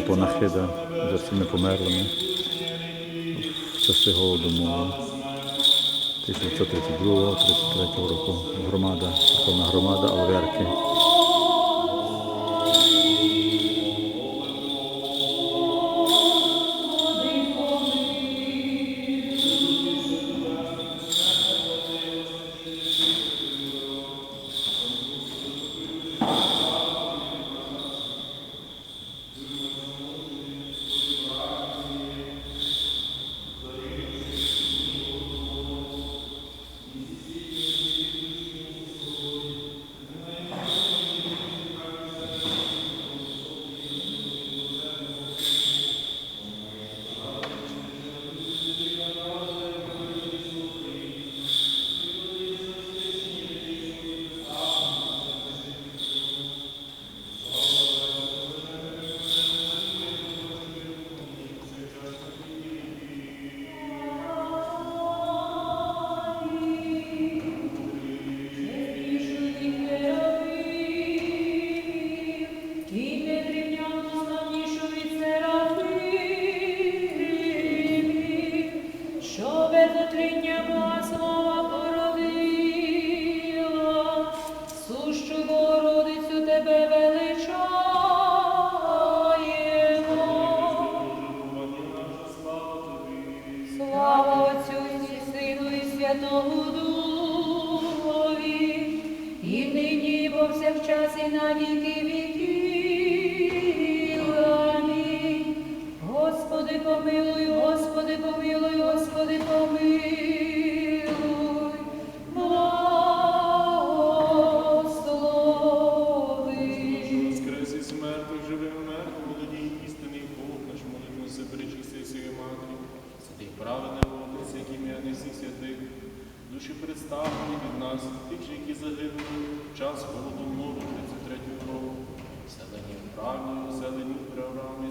панахида за всіми померлими в часи голодомору 1932-33 року. Громада, церковна громада Алверки. Святому Духові, і нині, повсякчас, і на віки. Амінь. Господи, помилуй, Господи, помилуй, Господи, помилуй. Благослови. Воскрес із мертвих, живим мертвим, молодій істинний Бог, наш молитву се перечисти матері, святих праведне Отець, як ім'я всіх святих, душі представлені від нас, тих же, які загинули в час голодомору 33 року, селені в селені в Авраамі,